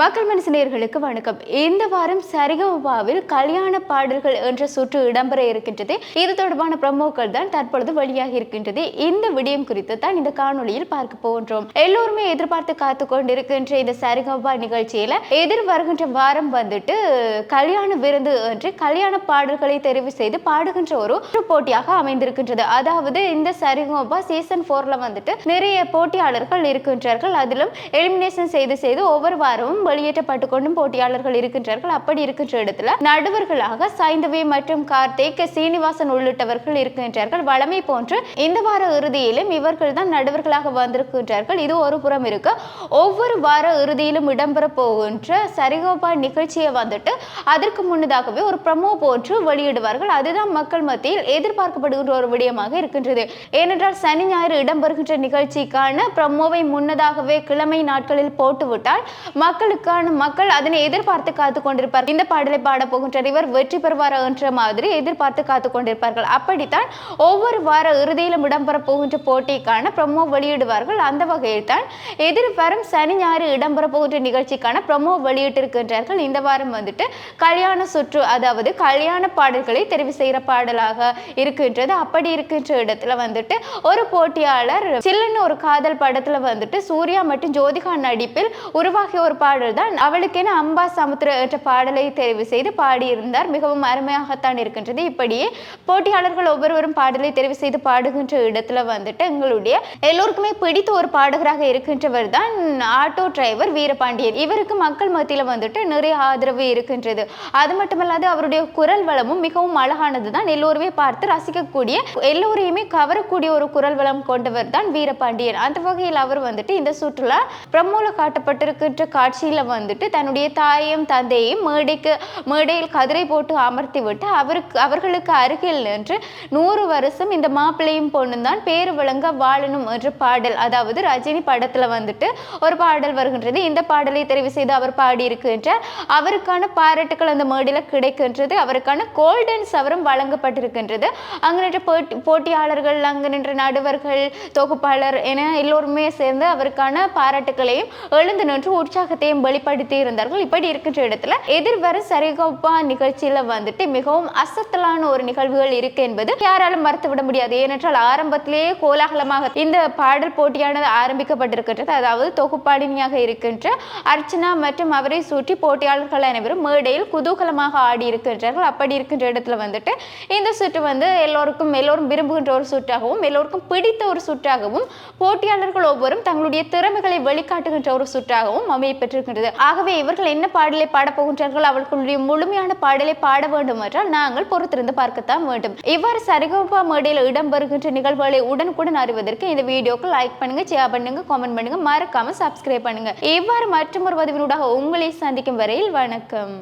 மக்கள் மனசினியர்களுக்கு வணக்கம். இந்த வாரம் சரிகமபாவில் கல்யாண பாடல்கள் என்ற சுற்று இடம்பெற இருக்கின்றது. இது தொடர்பான ப்ரமோக்கள் தான் தற்பொழுது வெளியாகி இருக்கின்றது. இந்த விடயம் குறித்து தான் இந்த காணொலியில் பார்க்க போகின்றோம். எல்லோருமே எதிர்பார்த்து காத்து கொண்டிருக்கின்ற இந்த சரிகமபா நிகழ்ச்சியில எதிர் வருகின்ற வாரம் வந்துட்டு கல்யாண விருந்து என்று கல்யாண பாடல்களை தெரிவு செய்து பாடுகின்ற ஒரு போட்டியாக அமைந்திருக்கின்றது. அதாவது இந்த சரிகமபா சீசன் போர்ல வந்துட்டு நிறைய போட்டியாளர்கள் இருக்கின்றார்கள். அதிலும் எலிமினேஷன் செய்து செய்து ஒவ்வொரு வாரமும் வெளியேற்றப்பட்டு கொண்டும் போட்டியாளர்கள் இருக்கின்றார்கள். அப்படி இருக்கின்ற இடத்துல நடுவர்களாக சைந்தவி மற்றும் கார்த்திக் சீனிவாசன் உள்ளிட்டவர்கள் இருக்கின்றார்கள். வளமை போன்று இந்த வார இறுதியிலும் இவர்கள் தான் நடுவர்களாக வந்திருக்கின்றார்கள். இது ஒரு புறம் இருக்கு. ஒவ்வொரு வார இறுதியிலும் இடம்பெற போகின்ற சரிகோபா நிகழ்ச்சியை வந்துட்டு அதற்கு முன்னதாகவே ஒரு ப்ரமோ போன்று வெளியிடுவார்கள். அதுதான் மக்கள் மத்தியில் எதிர்பார்க்கப்படுகின்ற ஒரு விடயமாக இருக்கின்றது. ஏனென்றால் சனி ஞாயிறு இடம்பெறுகின்ற நிகழ்ச்சிக்கான ப்ரமோவை முன்னதாகவே கிழமை நாட்களில் போட்டுவிட்டால் மக்கள் மக்களுக்கான மக்கள் அதனை எதிர்பார்த்து காத்து கொண்டிருப்பார் இந்த பாடலை பாட போகின்ற இவர் வெற்றி பெறுவார் என்ற மாதிரி எதிர்பார்த்து காத்து கொண்டிருப்பார்கள். அப்படித்தான் ஒவ்வொரு வார இறுதியிலும் இடம்பெற போகின்ற போட்டிக்கான ப்ரமோ வெளியிடுவார்கள். அந்த வகையில் தான் எதிர்வரும் சனி ஞாயிறு இடம்பெற போகின்ற நிகழ்ச்சிக்கான ப்ரமோ வெளியிட்டிருக்கின்றார்கள். இந்த வாரம் வந்துட்டு கல்யாண சுற்று அதாவது கல்யாண பாடல்களை தெரிவு செய்கிற பாடலாக இருக்கின்றது. அப்படி இருக்கின்ற இடத்துல வந்துட்டு ஒரு போட்டியாளர் சில்லுன்னு ஒரு காதல் படத்துல வந்துட்டு சூர்யா மற்றும் ஜோதிகா நடிப்பில் உருவாகிய ஒரு பாடல் பாடல் தான் அவளுக்கென அம்பா சமுத்திர என்ற பாடலை தெரிவு செய்து பாடியிருந்தார். மிகவும் அருமையாகத்தான் இருக்கின்றது. இப்படியே போட்டியாளர்கள் ஒவ்வொருவரும் பாடலை தெரிவு செய்து பாடுகின்ற இடத்துல வந்துட்டு எங்களுடைய எல்லோருக்குமே பிடித்த ஒரு பாடகராக இருக்கின்றவர் தான் ஆட்டோ டிரைவர் வீரபாண்டியன். இவருக்கு மக்கள் மத்தியில் வந்துட்டு நிறைய ஆதரவு இருக்கின்றது. அது மட்டுமல்லாது அவருடைய குரல் வளமும் மிகவும் அழகானது தான் எல்லோருமே பார்த்து ரசிக்கக்கூடிய எல்லோரையுமே கவரக்கூடிய ஒரு குரல் வளம் கொண்டவர் தான் வீரபாண்டியன். அந்த வகையில் அவர் வந்துட்டு இந்த சுற்றுலா பிரம்மூல காட்டப்பட்டிருக்கின்ற காட்சி காட்சியில் வந்துட்டு தன்னுடைய தாயையும் தந்தையையும் மேடைக்கு மேடையில் கதிரை போட்டு அமர்த்தி விட்டு அவருக்கு அவர்களுக்கு அருகில் நின்று நூறு வருஷம் இந்த மாப்பிள்ளையும் பொண்ணும் தான் பேரு விளங்க வாழணும் என்ற பாடல். அதாவது ரஜினி படத்தில் வந்துட்டு ஒரு பாடல் வருகின்றது. இந்த பாடலை தெரிவு செய்து அவர் பாடியிருக்கின்றார் அவருக்கான பாராட்டுகள் அந்த மேடையில் கிடைக்கின்றது. அவருக்கான கோல்டன் சவரம் வழங்கப்பட்டிருக்கின்றது. அங்கு நின்ற போட்டி போட்டியாளர்கள் அங்கு நின்ற நடுவர்கள் தொகுப்பாளர் என எல்லோருமே சேர்ந்து அவருக்கான பாராட்டுகளையும் எழுந்து நின்று உற்சாகத்தையும் வெளிப்படுத்தி இருந்தார்கள். இப்படி இருக்கின்ற இடத்துல எதிர்வர சரிகோப்பா நிகழ்ச்சியில வந்துட்டு மிகவும் அசத்தலான ஒரு நிகழ்வுகள் இருக்கு என்பது யாராலும் மறுத்துவிட முடியாது. ஏனென்றால் ஆரம்பத்திலேயே கோலாகலமாக இந்த பாடல் போட்டியானது ஆரம்பிக்கப்பட்டிருக்கின்றது. அதாவது தொகுப்பாளினியாக இருக்கின்ற அர்ச்சனா மற்றும் அவரை சுற்றி போட்டியாளர்கள் அனைவரும் மேடையில் குதூகலமாக ஆடி இருக்கின்றார்கள். அப்படி இருக்கின்ற இடத்துல வந்துட்டு இந்த சுற்று வந்து எல்லோருக்கும் எல்லோரும் விரும்புகின்ற ஒரு சுற்றாகவும் எல்லோருக்கும் பிடித்த ஒரு சுற்றாகவும் போட்டியாளர்கள் ஒவ்வொரும் தங்களுடைய திறமைகளை வெளிக்காட்டுகின்ற ஒரு சுற்றாகவும் அமைய இருக்கின்றது. ஆகவே இவர்கள் என்ன பாடலை பாடப் போகின்றார்கள் அவர்களுடைய முழுமையான பாடலை பாட வேண்டும் என்றால் நாங்கள் பொறுத்திருந்து பார்க்கத்தான் வேண்டும். இவ்வாறு சரிகோபா மேடையில் இடம்பெறுகின்ற நிகழ்வுகளை உடனுக்குடன் அறிவதற்கு இந்த வீடியோக்கு லைக் பண்ணுங்க ஷேர் பண்ணுங்க கமெண்ட் பண்ணுங்க. மறக்காம சப்ஸ்கிரைப் பண்ணுங்க. இவ்வாறு மற்றொரு பதிவினூடாக உங்களை சந்திக்கும் வரையில் வணக்கம்.